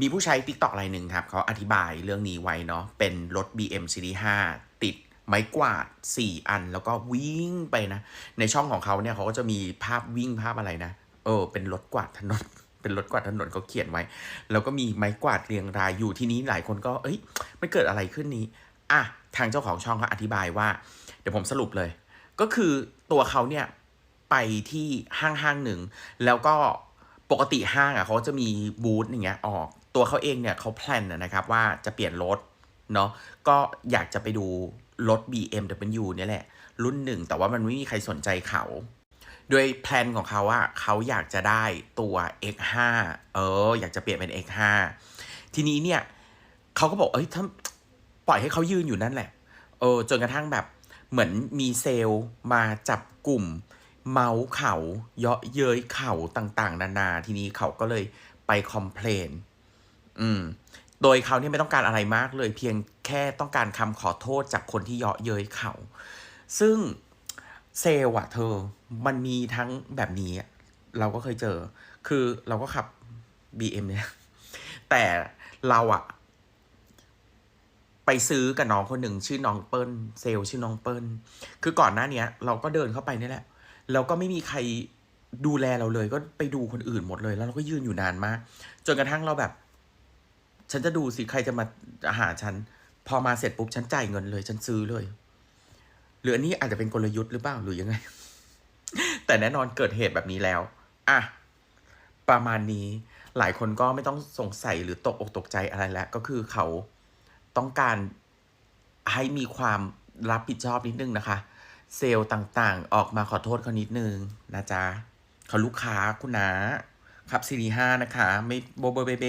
มีผู้ใช้ TikTok รายหนึ่งครับเขาอธิบายเรื่องนี้ไว้เนาะเป็นรถ BM Series 5ติดไม้กวาด 4 อันแล้วก็วิ่งไปนะ ในช่องของเขาเนี่ยเขาก็จะมีภาพวิ่งภาพอะไรนะ เออ เป็นรถกวาดถนน เป็นรถกวาดถนนเขาเขียนไว้ แล้วก็มีไม้กวาดเรียงรายอยู่ที่นี้หลายคนก็ เอ้ยมันเกิดอะไรขึ้นนี้ อะ ทางเจ้าของช่องเขาอธิบายว่า เดี๋ยวผมสรุปเลย ก็คือตัวเขาเนี่ยไปที่ห้างห้างหนึ่ง แล้วก็ปกติห้างอะเขาจะมีบูธอย่างเงี้ยออก ตัวเขาเองเนี่ยเขาแพลนนะครับว่าจะเปลี่ยนรถเนาะก็อยากจะไปดูรถ BMW เนี่ยแหละ รุ่นหนึ่ง แต่ว่ามันไม่มีใครสนใจเขาโดยแพลนของเขาอะเขาอยากจะได้ตัว X5 เออ อยากจะเปลี่ยนเป็น X5 ทีนี้เนี่ยเขาก็บอก เอ้ยถ้าปล่อยให้เขายืนอยู่นั่นแหละ เออ จนกระทั่งแบบเหมือนมีเซลล์มาจับกลุ่ม เมาส์เขาเยาะเย้ยเขาต่างๆ นานา ทีนี้เขาก็เลยไปคอมเพลน อืม โดยเขาเนี่ยไม่ต้องการอะไรมากเลย เพียงแค่ต้องการคำขอโทษจากคนที่เยาะเย้ยเขา ซึ่งเซลอะเธอ มันมีทั้งแบบนี้ เราก็เคยเจอ คือเราก็ขับ BM เนี่ย แต่เราอะไปซื้อกับน้องคนหนึ่งชื่อน้องเปิ้ลเซลชื่อน้องเปิ้ลคือก่อนหน้าเนี้ย เราก็เดินเข้าไปนี่แหละแล้วก็ไม่มีใครดูแลเราเลย ก็ไปดูคนอื่นหมดเลย แล้วเราก็ยืนอยู่นานมาก จนกระทั่งเราแบบ ฉันจะดูสิใครจะมาหาฉัน พอมาเสร็จปุ๊บฉันจ่ายเงินเลย ฉันซื้อเลย หรืออันนี้อาจจะเป็นกลยุทธ์หรือเปล่าหรือยังไง แต่แน่นอนเกิดเหตุแบบนี้แล้ว อะ ประมาณนี้หลายคนก็ไม่ต้องสงสัยหรือตกอกตกใจอะไรแล้ว ก็คือเขาต้องการให้มีความรับผิดชอบนิดนึงนะคะ เซลล์ต่างๆ ออกมาขอโทษเขานิดนึงนะจ๊ะเขาลูกค้าคุณนะขับซีรีห้านะคะ ไม่โบโบเบเบ